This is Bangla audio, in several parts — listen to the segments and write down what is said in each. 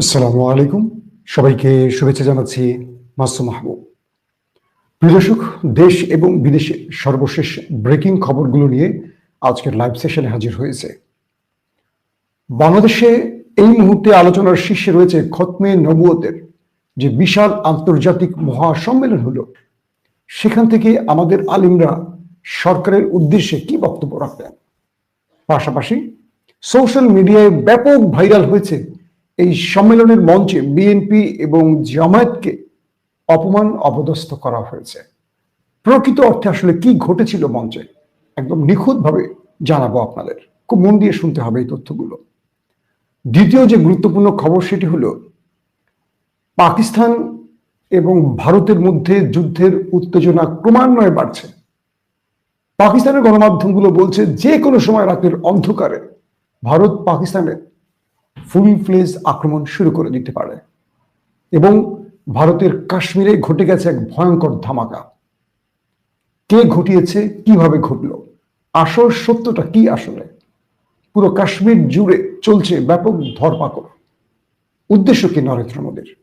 আসসালামু আলাইকুম। সবাইকে শুভেচ্ছা জানাচ্ছি মাসুম মাহবুব। প্রিয় দর্শক, দেশ এবং বিদেশে সর্বশেষ ব্রেকিং খবরগুলো নিয়ে আজকের লাইভ সেশনে হাজির হয়েছে। বাংলাদেশে এই মুহূর্তে আলোচনার শীর্ষে রয়েছে খতমে নবুয়তের যে বিশাল আন্তর্জাতিক মহাসম্মেলন হলো, সেখান থেকে আমাদের আলিমরা সরকারের উদ্দেশ্যে কি বক্তব্য রাখলেন পাশাপাশি সোশ্যাল মিডিয়ায় ব্যাপক ভাইরাল হয়েছে এই সম্মেলনের মঞ্চে বিএনপি এবং জামায়াতকে অপমান, অপদস্থ করা হয়েছে। প্রকৃত অর্থে আসলে কি ঘটেছিল মঞ্চে? একদম নিখুঁতভাবে জানাব আপনাদের। খুব মন দিয়ে শুনতে হবে এই তথ্যগুলো। দ্বিতীয় যে গুরুত্বপূর্ণ খবর সেটি হলো, পাকিস্তান এবং ভারতের মধ্যে যুদ্ধের উত্তেজনা ক্রমান্বয়ে বাড়ছে। পাকিস্তানের গণমাধ্যমগুলো বলছে, যে কোনো সময় রাতের অন্ধকারে ভারত পাকিস্তানের ফুল ফ্লেজ আক্রমণ শুরু করে দিতে পারে। এবং ভারতের কাশ্মীরে ঘটে গেছে এক ভয়ঙ্কর ধামাকা। কে ঘটিয়েছে, কীভাবে ঘটল? আসল সত্যটা কি আসলে? পুরো কাশ্মীর জুড়ে চলছে ব্যাপক ধরপাকড়। উদ্দেশ্য কি নরেন্দ্র মোদীর?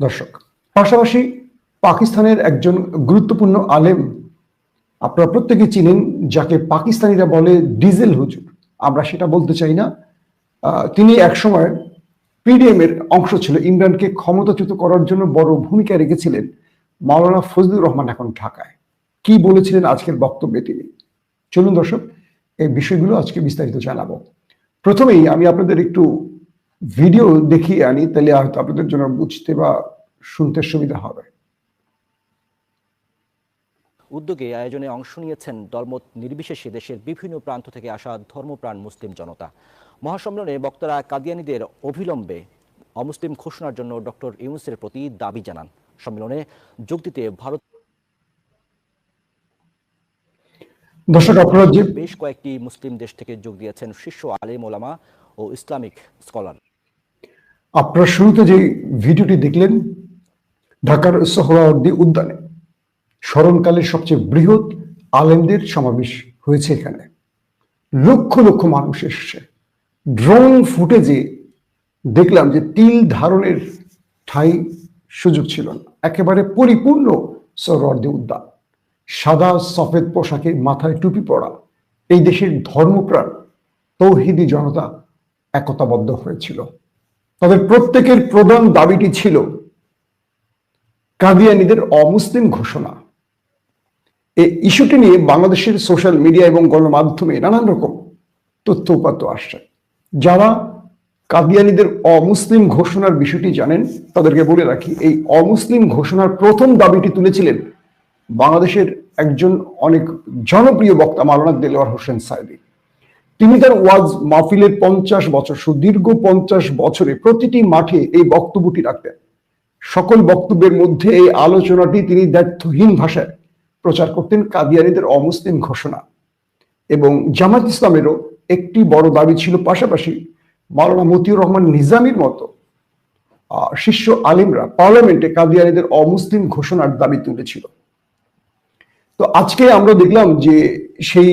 দর্শক, পাশাপাশি পাকিস্তানের একজন গুরুত্বপূর্ণ আলেম, আপনারা প্রত্যেকে চিনেন, যাকে পাকিস্তানিরা বলে ডিজেল হুজুর। আমরা সেটা বলতে চাই না তিনি একসময় পিডিএম এর অংশ ছিল। ইমরানকে ক্ষমতাচ্যুত করার জন্য বড় ভূমিকা রেখেছিলেন মাওলানা ফজলুর রহমান এখন ঢাকায়। কি বলেছিলেন আজকের বক্তব্যে তিনি? চলুন দর্শক, এই বিষয়গুলো আজকে বিস্তারিত জানাব। প্রথমেই আমি আপনাদের একটু ভিডিও দেখিয়ে আনি, তাহলে হয়তো আপনাদের জন্য বুঝতে বা শুনতে সুবিধা হবে। উদ্যোগে আয়োজনে অংশ নিয়েছেন দলমত নির্বিশেষে দেশের বিভিন্ন প্রান্ত থেকে আসা ধর্মপ্রাণ মুসলিম জনতা। মহাসম্মেলনে বক্তারা কাদিয়ানিদের অবিলম্বে অমুসলিম ঘোষণার জন্য ডক্টর ইউনুসের প্রতি দাবি জানান। সম্মেলনে যোগ দিতে ভারত দর্শক আপনারা বেশ কয়েকটি মুসলিম দেশ থেকে যোগ দিয়েছেন শীর্ষ আলেম ওলামা ও ইসলামিক স্কলার। আপনারা শুরুতে যে ভিডিওটি দেখলেন ঢাকার সোহরাওয়ার্দী উদ্যানে স্মরণকালের সবচেয়ে বৃহৎ আলেমদের সমাবেশ হয়েছে এখানে। লক্ষ লক্ষ মানুষ এসছে। ড্রোন ফুটেজে দেখলাম যে তিল ধারণের ঠাই সুযোগ ছিল না। একেবারে পরিপূর্ণ সোহরাওয়ার্দী উদ্যান সাদা সফেদ পোশাকে মাথায় টুপি পরা এই দেশের ধর্মপ্রাণ তৌহিদি জনতা একতাবদ্ধ হয়েছিল। তাদের প্রত্যেকের প্রধান দাবিটি ছিল কাদিয়ানিদের অমুসলিম ঘোষণা। এই ইস্যুটি নিয়ে বাংলাদেশের সোশ্যাল মিডিয়া এবং গণমাধ্যমে নানান রকম তথ্য উপাত্ত আসছে। যারা কাদিয়ানিদের অমুসলিম ঘোষণার বিষয়টি জানেন, তাদেরকে বলে রাখি, এই অমুসলিম ঘোষণার প্রথম দাবিটি তুলেছিলেন বাংলাদেশের একজন অনেক জনপ্রিয় বক্তা মাওলানা দেলোয়ার হোসেন সাইদি তিনি তার ওয়াজ মাহফিলের পঞ্চাশ বছর, সুদীর্ঘ পঞ্চাশ বছরে প্রতিটি মাঠে এই বক্তব্যটি রাখতেন। সকল বক্তব্যের মধ্যে এই আলোচনাটি তিনি দ্ব্যর্থহীন ভাষায় প্রচার করতেন কাদিয়ানিদের অমুসলিম ঘোষণা এবং জামাত ইসলামেরও একটি বড় দাবি ছিল পাশাপাশি মাওলানা মতিউর রহমান নিজামীর মতো শীর্ষ আলিমরা পার্লামেন্টে কাদিয়ানিদের অমুসলিম ঘোষণার দাবি তুলেছিল। তো আজকে আমরা দেখলাম যে সেই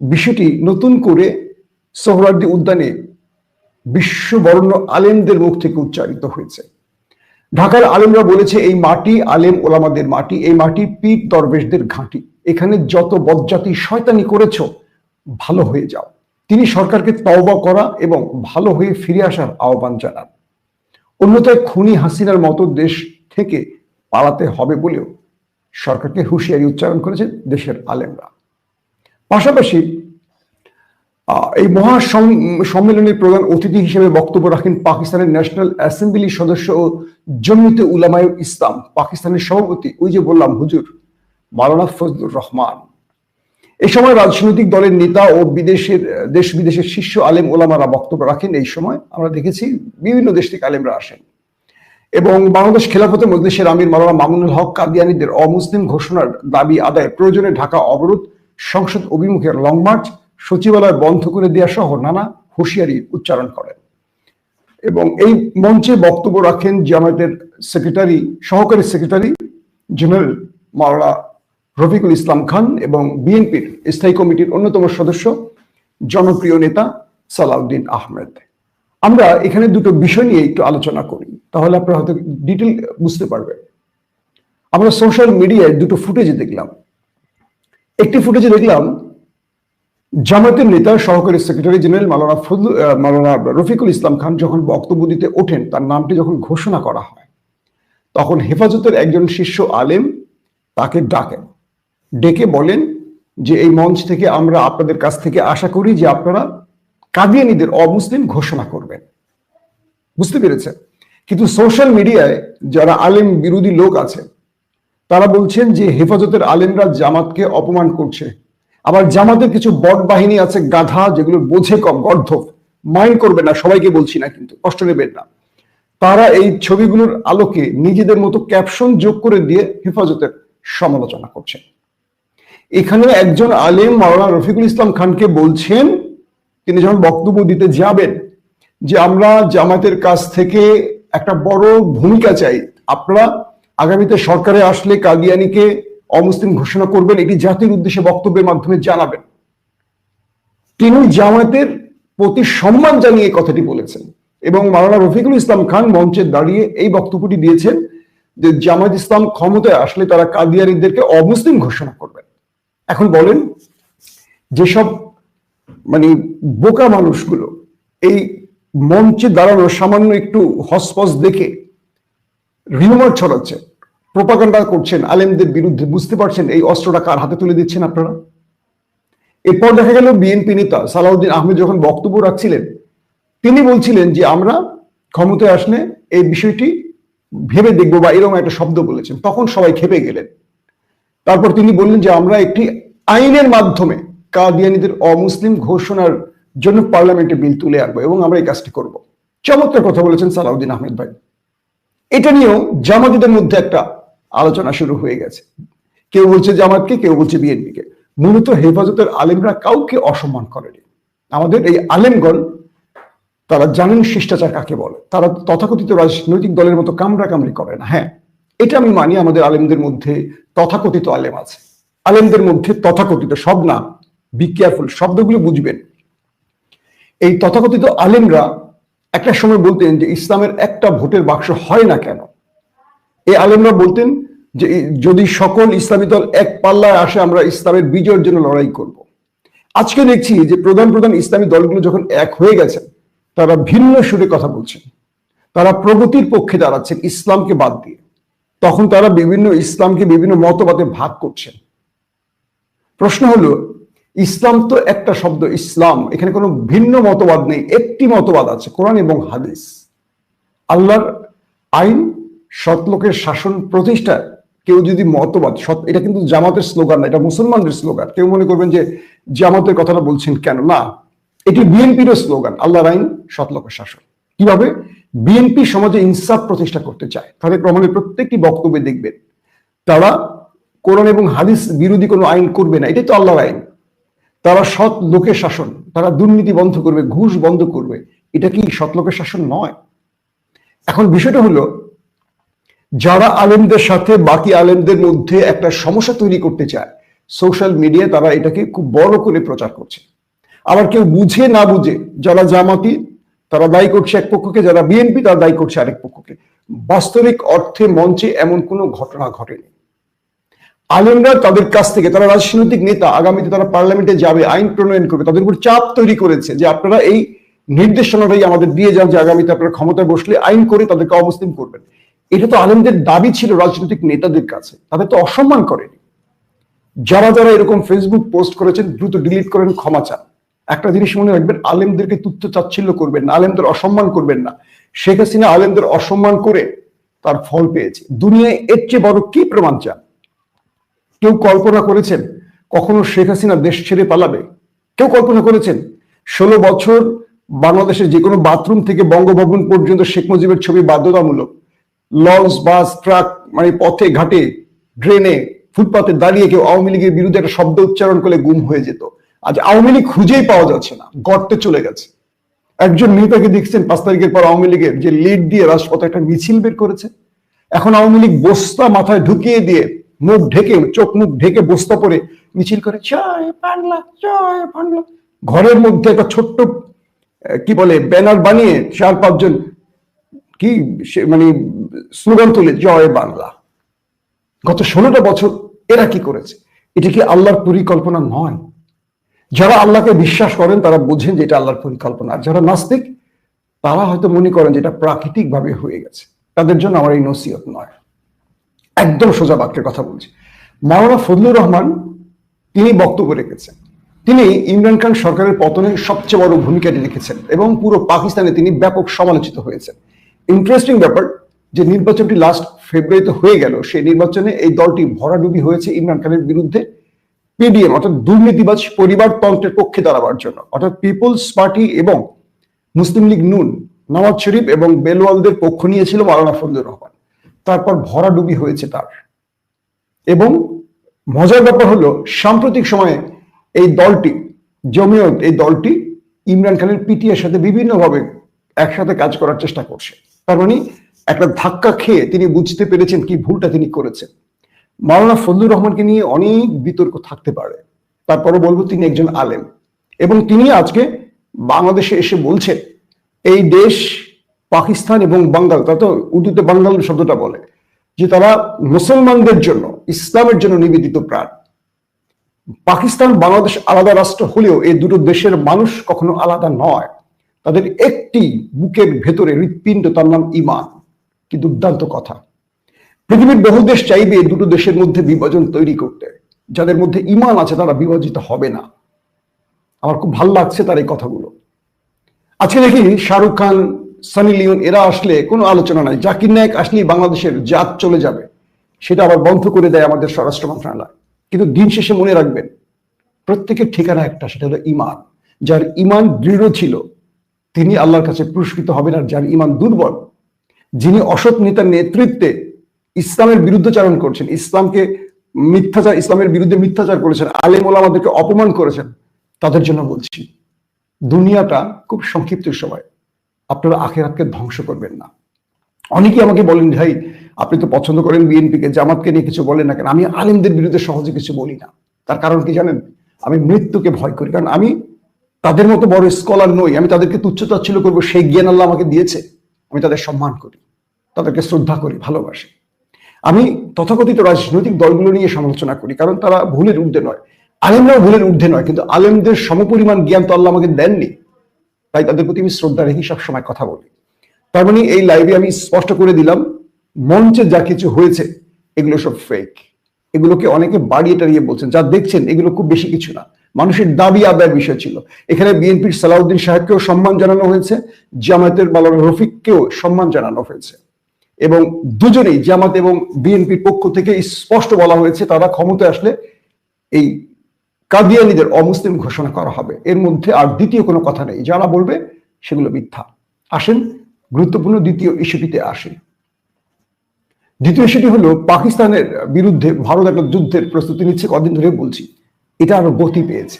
বিষয়টি নতুন করে সোহরার্দি উদ্যানে বিশ্ববর্ণ আলেমদের মুখ থেকে উচ্চারিত হয়েছে। ঢাকার আলেমরা বলেছে, এই মাটি আলেম ওলামাদের মাটি, এই মাটি পীর দরবেশদের ঘাঁটি। এখানে যত বজ্জাতি শয়তানি করেছ, ভালো হয়ে যাও। তিনি সরকারকে তওবা করা এবং ভালো হয়ে ফিরে আসার আহ্বান জানান। অন্যথায় খুনি হাসিনার মতো দেশ থেকে পালাতে হবে বলেও সরকারকে হুঁশিয়ারি উচ্চারণ করেছেন দেশের আলেমরা। পাশাপাশি এই মহা সম- সম্মেলনের প্রধান অতিথি হিসেবে বক্তব্য রাখেন পাকিস্তানের ন্যাশনাল অ্যাসেম্বলি সদস্য ও জমিয়তে উলামায়ে ইসলাম। পাকিস্তানের সভাপতি ওই যে বললাম, হুজুর মাওলানা ফজলুর রহমান। এই সময় রাজনৈতিক দলের নেতা ও বিদেশের, দেশ বিদেশের শীর্ষ আলেম ওলামারা বক্তব্য রাখেন, এই সময় আমরা দেখেছি বিভিন্ন দেশ থেকে আলেমরা আসেন। এবং বাংলাদেশ খেলাফতে মজলিসের আমির মাওলানা মামুনুল হক কাদিয়ানিদের অমুসলিম ঘোষণার দাবি আদায় প্রয়োজনে ঢাকা অবরোধ, সংসদ অভিমুখে লং মার্চ, সচিবালয় বন্ধ করে দেওয়া সহ নানা হুঁশিয়ারি উচ্চারণ করেন। এবং এই মঞ্চে বক্তব্য রাখেন জামায়াতের সেক্রেটারি, সহকারী সেক্রেটারি জেনারেল মাওলানা রফিকুল ইসলাম খান এবং বিএনপির স্থায়ী কমিটির অন্যতম সদস্য, জনপ্রিয় নেতা সালাউদ্দিন আহমেদ। আমরা এখানে দুটো বিষয় নিয়ে একটু আলোচনা করি, তাহলে আপনারা হয়তো ডিটেল বুঝতে পারবেন। আমরা সোশ্যাল মিডিয়ায় দুটো ফুটেজ দেখলাম। একটি ফুটেজে দেখলাম জামাতের নেতা, সহকারী সেক্রেটারি জেনারেল মালানা ফজল মালানা রফিকুল ইসলাম খান যখন বক্তব্য দিতে ওঠেন, তার নামটি যখন ঘোষণা করা হয়, তখন হেফাজতের একজন শীর্ষ আলেম তাকে ডাকেন। ডেকে বলেন যে এই মঞ্চ থেকে আমরা আপনাদের কাছ থেকে আশা করি যে আপনারা কাদিয়ানিদের অমুসলিম ঘোষণা করবেন। বুঝতে পেরেছেন? কিন্তু সোশ্যাল মিডিয়ায় যারা আলেম বিরোধী লোক আছে, তারা বলছেন যে হেফাজতের আলেমরা জামাতকে অপমান করছে। আবার জামাতের কিছু বট বাহিনী আছে, গাধা, যেগুলো বোঝে কম, গর্ধব। মাইন্ড করবে না, সবাইকে বলছি না কিন্তু, কষ্ট নেবেন না। তারা এই ছবিগুলোর আলোকে নিজেদের মতো ক্যাপশন যোগ করে দিয়ে হেফাজতের সমালোচনা করছেন এখানে একজন আলেম মাওলানা রফিকুল ইসলাম খানকে বলছেন, তিনি যখন বক্তব্য দিতে যাবেন যে আমরা জামাতের কাছ থেকে একটা বড় ভূমিকা চাই, আপনারা আগামীতে সরকারে আসলে কাদিয়ানিকে অমুসলিম ঘোষণা করবেন, এটি জাতির উদ্দেশ্যে বক্তব্যের মাধ্যমে জানাবেন। তিনি জামাতের প্রতি সম্মান জানিয়ে কথাটি বলেছেন এবং মাওলানা রফিকুল ইসলাম খান মঞ্চে দাঁড়িয়ে এই বক্তব্যটি দিয়েছেন যে জামাত ইসলাম ক্ষমতায় আসলে তারা কাদিয়ানিদেরকে অমুসলিম ঘোষণা করবেন। এখন বলেন, যেসব মানে বোকা মানুষগুলো, এই মঞ্চে দাঁড়ানো সামান্য একটু হসপস দেখে রিউমার ছড়াচ্ছেন, প্রোপাগান্ডা করছেন আলেমদের বিরুদ্ধে, বুঝতে পারছেন এই অস্ত্রটা কার হাতে তুলে দিচ্ছেন আপনারা? এরপর দেখা গেল বিএনপি নেতা সালাউদ্দিন আহমেদ যখন বক্তব্য রাখছিলেন, তিনি বলছিলেন যে আমরা ক্ষমতায় আসলে এই বিষয়টি ভেবে দেখব বা এরকম একটা শব্দ বলেছেন। তখন সবাই খেপে গেলেন। তারপর তিনি বললেন যে আমরা একটি আইনের মাধ্যমে কাদিয়ানিদের অমুসলিম ঘোষণার জন্য পার্লামেন্টে বিল তুলে আনব এবং আমরা এই কাজটি করব। চমৎকার কথা বলেছেন সালাউদ্দিন আহমেদ ভাই। এটা নিয়েও জামাতিদের মধ্যে একটা আলোচনা শুরু হয়ে গেছে। কেউ বলছে জামাতকে কেউ বলছে বিএনপিকে। মূলত হেফাজতের আলেমরা কাউকে অসম্মান করেনি। আমাদের এই আলেমগণ, তারা জানেন শিষ্টাচার কাকে বলে? তারা তথাকথিত রাজনৈতিক দলের মতো কামড়া কামড়ি করে না। হ্যাঁ এটা আমি মানি আমাদের আলেমদের মধ্যে তথাকথিত আলেম আছে। আলেমদের মধ্যে তথাকথিত সব না বি কেয়ারফুল শব্দগুলো বুঝবেন। এই তথাকথিত আলেমরা একটা সময় বলতেন যে ইসলামের একটা ভোটের বাক্স হয় না কেন? এই আলেমরা বলতেন যে যদি সকল ইসলামী দল এক পাল্লায় আসে, আমরা ইসলামের বিজয়ের জন্য লড়াই করব। আজকে দেখছি যে প্রধান প্রধান ইসলামী দলগুলো যখন এক হয়ে গেছেন তারা ভিন্ন সুরে কথা বলছেন। তারা প্রগতির পক্ষে দাঁড়াচ্ছেন ইসলামকে বাদ দিয়ে। তখন তারা বিভিন্ন ইসলামকে বিভিন্ন মতবাদে ভাগ করছেন। প্রশ্ন হলো, ইসলাম তো একটা শব্দ, ইসলাম। এখানে কোনো ভিন্ন মতবাদ নেই, একটি মতবাদ আছে, কোরআন এবং হাদিস। আল্লাহর আইন সৎলোকের শাসন প্রতিষ্ঠা, কেউ যদি মতবাদ এটা কিন্তু জামাতের স্লোগান না, এটা মুসলমানদের স্লোগান। কেউ মনে করবেন যে জামাতের কথাটা বলছেন কেন? না, এটি বিএনপিরও স্লোগান, আল্লাহর আইন সৎলোকের শাসন। কীভাবে? বিএনপি সমাজে ইনসাফ প্রতিষ্ঠা করতে চায়। তাদের প্রমাণের প্রত্যেকটি বক্তব্যে দেখবেন, তারা কোরআন এবং হাদিস বিরোধী কোনো আইন করবে না, এটাই তো আল্লাহর আইন। তারা সৎ লোকের শাসন, তারা দুর্নীতি বন্ধ করবে, ঘুষ বন্ধ করবে, এটা কি সৎ লোকের শাসন নয়? এখন বিষয়টা হলো, যারা আলেমদের সাথে বাকি আলেমদের মধ্যে একটা সমস্যা তৈরি করতে চায়, সোশ্যাল মিডিয়ায় তারা এটাকে খুব বড় করে প্রচার করছে। আবার কেউ বুঝে না বুঝে, যারা জামাতি তারা দায়ী করছে এক পক্ষকে, যারা বিএনপি, তারা দায়ী করছে আরেক পক্ষকে। বাস্তবিক অর্থে মঞ্চে এমন কোনো ঘটনা ঘটেনি। আলেমরা তাদের কাছ থেকে, তারা রাজনৈতিক নেতা, আগামীতে তারা পার্লামেন্টে যাবে, আইন প্রণয়ন করবে, তাদের উপর চাপ তৈরি করেছে যে আপনারা এই নির্দেশনাটাই আমাদের দিয়ে যান যে আগামীতে আপনারা ক্ষমতায় বসলে আইন করে তাদেরকে অমুসলিম করবেন। এটা তো আলেমদের দাবি ছিল রাজনৈতিক নেতাদের কাছে। তাদের তো অসম্মান করেনি। যারা যারা এরকম ফেসবুক পোস্ট করেছেন, দ্রুত ডিলিট করেন, ক্ষমা চান। একটা জিনিস মনে রাখবেন, আলেমদেরকে তুচ্ছ চাচ্ছিল্য করবেন না, আলেমদের অসম্মান করবেন না। শেখ হাসিনা আলেমদের অসম্মান করে তার ফল পেয়েছে। দুনিয়ায় এর চেয়ে বড় কি প্রমাণ চান? কেউ কল্পনা করেছেন কখনো শেখ হাসিনা দেশ ছেড়ে পালাবে? কেউ কল্পনা করেছেন ষোলো বছর বাংলাদেশের যে কোনো বাথরুম থেকে বঙ্গভবন পর্যন্ত শেখ মুজিবের ছবি বাধ্যতামূলক, লঞ্চ, বাস, ট্রাক মানে পথে ঘাটে, ড্রেনে, ফুটপাতে দাঁড়িয়ে কেউ আওয়ামী লীগের বিরুদ্ধে একটা শব্দ উচ্চারণ করলে গুম হয়ে যেত। আজ আওয়ামী লীগ খুঁজেই পাওয়া যাচ্ছে না গর্তে চলে গেছে। একজন নেতাকে দেখছেন পাঁচ তারিখের পর আওয়ামী লীগের যে লিড দিয়ে রাজপথে একটা মিছিল বের করেছে। এখন আওয়ামী লীগ বস্তা মাথায় ঢুকিয়ে দিয়ে মুখ ঢেকে, চোখ মুখ ঢেকে বস্তা পরে মিছিল করে ঘরের মধ্যে একটা ছোট্ট কি বলে, ব্যানার বানিয়ে চার পাঁচজন কি মানে স্লোগান তুলে, জয় বাংলা। গত ষোলোটা বছর এরা কি করেছে? এটা কি আল্লাহর পরিকল্পনা নয়? যারা আল্লাহকে বিশ্বাস করেন, তারা বোঝেন যে এটা আল্লাহর পরিকল্পনা। আর যারা নাস্তিক, তারা হয়তো মনে করেন যে এটা প্রাকৃতিক ভাবে হয়ে গেছে। তাদের জন্য আমার এই নসিহত নয়। একদম সোজা বাক্যের কথা বলছি। মাওলানা ফজলুর রহমান, তিনি বক্তব্য রেখেছেন। তিনি ইমরান খান সরকারের পতনে সবচেয়ে বড় ভূমিকাটি রেখেছেন এবং পুরো পাকিস্তানে তিনি ব্যাপক সমালোচিত হয়েছেন। ইন্টারেস্টিং ব্যাপার যে নির্বাচনটি লাস্ট ফেব্রুয়ারিতে হয়ে গেল। সেই নির্বাচনে এই দলটি ভরাডুবি হয়েছে ইমরান খানের বিরুদ্ধে। পিডিএম অর্থাৎ দুর্নীতিবাজ পরিবারতন্ত্রের পক্ষে দাঁড়াবার জন্য। অর্থাৎ পিপলস পার্টি এবং মুসলিম লীগ নুন, নওয়াজ শরীফ এবং বেলওয়ালদের পক্ষ নিয়েছিল মাওলানা ফজলুর রহমান। তারপর ভরাডুবি হয়েছে তার। এবং মজার ব্যাপার হলো, সাম্প্রতিক সময়ে এই দলটি, জমিয়ত এই দলটি ইমরান খানের পিটিআর সাথে বিভিন্নভাবে একসাথে কাজ করার চেষ্টা করছে। তার মানে একটা ধাক্কা খেয়ে তিনি বুঝতে পেরেছেন কি ভুলটা তিনি করেছেন। মাওলানা ফজলুর রহমানকে নিয়ে অনেক বিতর্ক থাকতে পারে। তারপরে বলব তিনি একজন আলেম এবং তিনি আজকে বাংলাদেশে এসে বলছেন, এই দেশ পাকিস্তান এবং বাঙ্গাল তা তো উর্দুতে বাঙ্গাল শব্দটা বলে, যে তারা মুসলমানদের জন্য, ইসলামের জন্য নিবেদিত প্রাণ। পাকিস্তান, বাংলাদেশ আলাদা রাষ্ট্র হলেও এই দুটো দেশের মানুষ কখনো আলাদা নয়। তাদের একটি বুকের ভেতরে হৃৎপিণ্ড, তার নাম ইমান কি দুর্দান্ত কথা। পৃথিবীর বহু দেশ চাইবে দুটো দেশের মধ্যে বিভাজন তৈরি করতে। যাদের মধ্যে ইমান আছে তারা বিভাজিত হবে না। আমার খুব ভালো লাগছে তার এই কথাগুলো। আজকে দেখি শাহরুখ খান, সানি লিওন, এরা আসলে কোনো আলোচনা নাই। জাকির নায়ক আসলেই বাংলাদেশের জাত চলে যাবে। সেটা আবার বন্ধ করে দেয় আমাদের স্বরাষ্ট্র মন্ত্রণালয়। কিন্তু দিন শেষে মনে রাখবেন, প্রত্যেকের ঠিকানা একটা, সেটা হলো ইমান। যার ইমান দৃঢ় ছিল, তিনি আল্লাহর কাছে পুরস্কৃত হবেন আর যার ইমান দুর্বল, যিনি অসৎ নেতার নেতৃত্বে ইসলামের বিরুদ্ধাচারণ করছেন, ইসলামকে মিথ্যাচার, ইসলামের বিরুদ্ধে মিথ্যাচার করেছেন, আলেম ওলামাদেরকে অপমান করেছেন, তাদের জন্য বলছি, দুনিয়াটা খুব সংক্ষিপ্ত সময়, আপনারা আখের আখেরাতকে ধ্বংস করবেন না। অনেকেই আমাকে বলেন, ভাই, আপনি তো পছন্দ করেন বিএনপিকে, জামাতকে নিয়ে কিছু বলেন না কেন? আমি আলেমদের বিরুদ্ধে সহজে কিছু বলি না। তার কারণ কি জানেন? আমি মৃত্যুকে ভয় করি, কারণ আমি তাদের মতো বড় স্কলার নই, আমি তাদেরকে তুচ্ছতাচ্ছিল করব, সেই জ্ঞান আল্লাহ আমাকে দিয়েছে, আমি তাদের সম্মান করি, তাদেরকে শ্রদ্ধা করি, ভালোবাসি। আমি তথাকথিত রাজনৈতিক দলগুলো নিয়ে সমালোচনা করি, কারণ তারা ভুলের ঊর্ধ্বে নয়। আলেমরাও ভুলের ঊর্ধ্বে নয়, কিন্তু আলেমদের সমপরিমাণ জ্ঞান তো আল্লাহ আমাকে দেননি। তাই তাদের প্রতি আমি শ্রদ্ধা রেখে সবসময় কথা বলি। তার মানে এই লাইভে আমি স্পষ্ট করে দিলাম, মঞ্চে যা কিছু হয়েছে, এগুলো সব ফেক এগুলোকে অনেকে বাড়িয়ে টাড়িয়ে বলছেন, যা দেখছেন, এগুলো খুব বেশি কিছু না। মানুষের দাবি আদায়ের বিষয় ছিল। এখানে বিএনপির সালাউদ্দিন সাহেবকেও সম্মান জানানো হয়েছে, জামায়াতের মালানা রফিককেও সম্মান জানানো হয়েছে। এবং দুজনেই, জামাত এবং বিএনপির পক্ষ থেকে স্পষ্ট বলা হয়েছে, তারা ক্ষমতায় আসলে এই কাদিয়ানিদের অমুসলিম ঘোষণা করা হবে। এর মধ্যে আর দ্বিতীয় কোনো কথা নেই। যারা বলবে সেগুলো মিথ্যা। আসেন, গুরুত্বপূর্ণ দ্বিতীয় ইস্যুটিতে আসে। দ্বিতীয় ইস্যুটি হলো, পাকিস্তানের বিরুদ্ধে ভারত একটা যুদ্ধের প্রস্তুতি নিচ্ছে, কদিন ধরে বলছি। এটা আরও গতি পেয়েছে।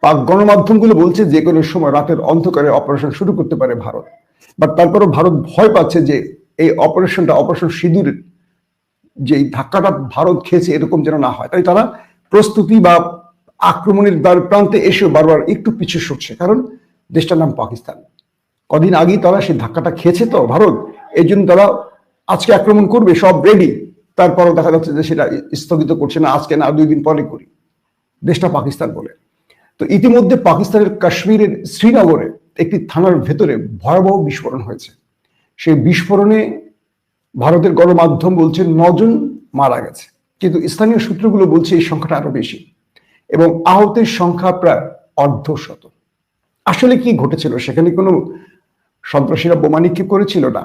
পাক গণমাধ্যমগুলো বলছে যে কোনো সময় রাতের অন্ধকারে অপারেশন শুরু করতে পারে ভারত। বাট তারপরও ভারত ভয় পাচ্ছে যে এই অপারেশনটা, অপারেশন সিঁদুরের যে ধাক্কাটা ভারত খেয়েছে এরকম যেন না হয়। তাই তারা প্রস্তুতি বা আক্রমণের দ্বার প্রান্তে এসেও বারবার একটু পিছু সরছে। কারণ দেশটার নাম পাকিস্তান। কদিন আগেই তারা সেই ধাক্কাটা খেয়েছে তো ভারত। এই জন্য তারা আজকে আক্রমণ করবে, সব রেডি তারপরও দেখা যাচ্ছে যে সেটা স্থগিত করছে না, আজকে না, দুই দিন পরে করি। দেশটা পাকিস্তান বলে। তো ইতিমধ্যে পাকিস্তানের কাশ্মীরের শ্রীনগরে একটি থানার ভেতরে ভয়াবহ বিস্ফোরণ হয়েছে। সেই বিস্ফোরণে ভারতের গণমাধ্যম বলছে নজন মারা গেছে। কিন্তু স্থানীয় সূত্রগুলো বলছে এই সংখ্যাটা আরও বেশি এবং আহতের সংখ্যা প্রায় অর্ধশত। আসলে কি ঘটেছিল? সেখানে কোনো সন্ত্রাসীরা বোমা নিক্ষেপ করেছিল না।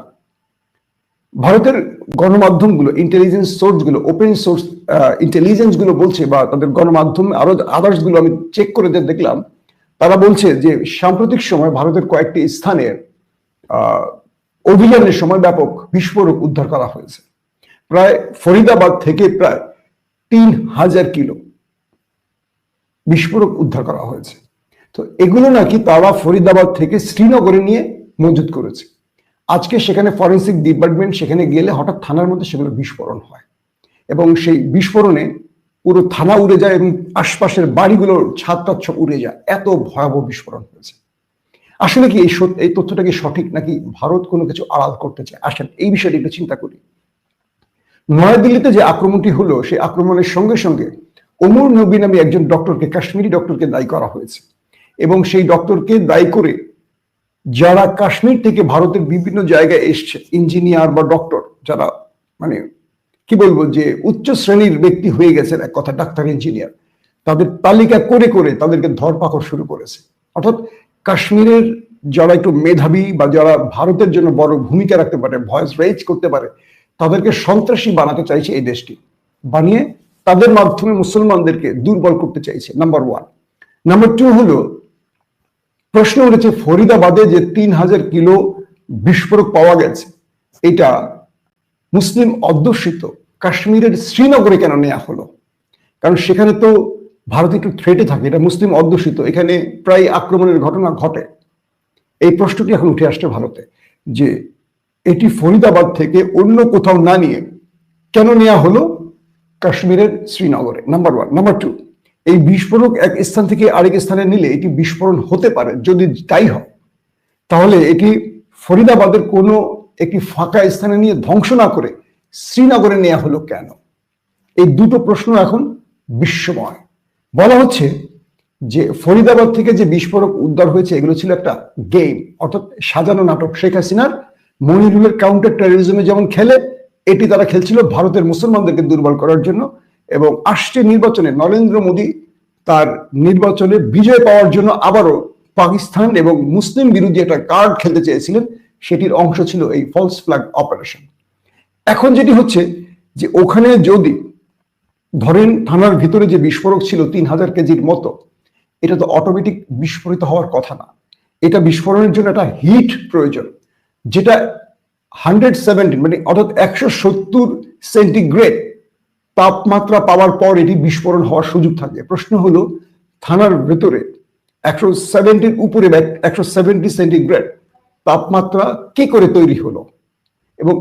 ভারতের গণমাধ্যমগুলো ইন্টেলিজেন্স সোর্সগুলো ওপেন সোর্স ইন্টেলিজেন্সগুলো বলছে বা তাদের গণমাধ্যম, আরও আদার্সগুলো আমি চেক করে দেখলাম, তারা বলছে যে সাম্প্রতিক সময় ভারতের কয়েকটি স্থানে অভিযানের সময় ব্যাপক বিস্ফোরক উদ্ধার করা হয়েছে। প্রায় ফরিদাবাদ থেকে প্রায় তিন হাজার কিলো বিস্ফোরক উদ্ধার করা হয়েছে। তো এগুলো নাকি তারা ফরিদাবাদ থেকে শ্রীনগরে নিয়ে মজুত করেছে। আজকে সেখানে ফরেন্সিক ডিপার্টমেন্ট সেখানে গেলে হঠাৎ থানার মধ্যে সেগুলো বিস্ফোরণ হয় এবং সেই বিস্ফোরণে পুরো থানা উড়ে যায় এবং আশপাশের বাড়িগুলোর ছাদ উড়ে যায়। এত ভয়াবহ বিস্ফোরণ হয়েছে। আসলে কি এই এই তথ্যটা কি সঠিক নাকি ভারত কোনো কিছু আড়াল করতে চায়? আসেন, এই বিষয়টি একটু চিন্তা করি। নয়াদিল্লিতে যে আক্রমণটি হলো, সেই আক্রমণের সঙ্গে সঙ্গে ওমর নবী নামে একজন ডক্টরকে, কাশ্মীরি ডক্টরকে দায়ী করা হয়েছে। এবং সেই ডক্টরকে দায়ী করে যারা কাশ্মীর থেকে ভারতের বিভিন্ন জায়গায় এসছে, ইঞ্জিনিয়ার বা ডক্টর, যারা মানে কি বলব যে উচ্চ শ্রেণির ব্যক্তি হয়ে গেছেন, এক কথা, ডাক্তার, ইঞ্জিনিয়ার, তাদের তালিকা করে করে তাদেরকে ধরপাকড় শুরু করেছে। অর্থাৎ কাশ্মীরের যারা একটু মেধাবী বা যারা ভারতের জন্য বড় ভূমিকা রাখতে পারে ভয়েস রেজ করতে পারে, তাদেরকে সন্ত্রাসী বানাতে চাইছে এই দেশটি। বানিয়ে তাদের মাধ্যমে মুসলমানদেরকে দুর্বল করতে চাইছে নাম্বার ওয়ান নাম্বার টু হলো, প্রশ্ন উঠেছে ফরিদাবাদে যে তিন হাজার কিলো বিস্ফোরক পাওয়া গেছে, এটা মুসলিম অধ্যুষিত কাশ্মীরের শ্রীনগরে কেন নেওয়া হলো? কারণ সেখানে তো ভারত একটু থ্রেটে থাকে, এটা মুসলিম অধ্যুষিত, এখানে প্রায় আক্রমণের ঘটনা ঘটে। এই প্রশ্নটি এখন উঠে আসছে ভারতে, যে এটি ফরিদাবাদ থেকে অন্য কোথাও না নিয়ে কেন নেওয়া হলো? কাশ্মীরের শ্রীনগরে নাম্বার ওয়ান নাম্বার টু এই বিস্ফোরক এক স্থান থেকে আরেক স্থানে নিলে এটি বিস্ফোরণ হতে পারে, যদি তাই হয়, তাহলে এটি ফরিদাবাদের কোনো একটি ফাঁকা স্থানে নিয়ে ধ্বংস না করে শ্রীনগরে নেওয়া হলো কেন? এই দুটো প্রশ্ন এখন বিশ্বময়। বলা হচ্ছে যে ফরিদাবাদ থেকে যে বিস্ফোরক উদ্ধার হয়েছে, এগুলো ছিল একটা গেম, অর্থাৎ সাজানো নাটক। শেখ হাসিনার মনিরুলের কাউন্টার টেরোরিজমে যেমন খেলে, এটি তারা খেলছিল ভারতের মুসলমানদেরকে দুর্বল করার জন্য এবং আসছে নির্বাচনে নরেন্দ্র মোদী তার নির্বাচনে বিজয় পাওয়ার জন্য আবারও পাকিস্তান এবং মুসলিম বিরোধী একটা কার্ড খেলতে চেয়েছিলেন, সেটির অংশ ছিল এই ফলস ফ্ল্যাগ অপারেশন এখন যেটি হচ্ছে যে ওখানে যদি ধরেন থানার ভিতরে যে বিস্ফোরক ছিল তিন হাজার কেজির মতো, এটা তো অটোমেটিক বিস্ফোরিত হওয়ার কথা না। এটা বিস্ফোরণের জন্য একটা হিট প্রয়োজন, যেটা হান্ড্রেড সেভেন্টিন মানে অর্থাৎ একশো সত্তর সেন্টিগ্রেড তাপমাত্রা পাওয়ার পর এটি বিস্ফোরণ হওয়ার সুযোগ থাকে। প্রশ্ন হলো, থানার ভেতরে একশো সেভেন্টির উপরে একশো সেভেন্টি সেন্টিগ্রেড তাপমাত্রা কি করে তৈরি হলো?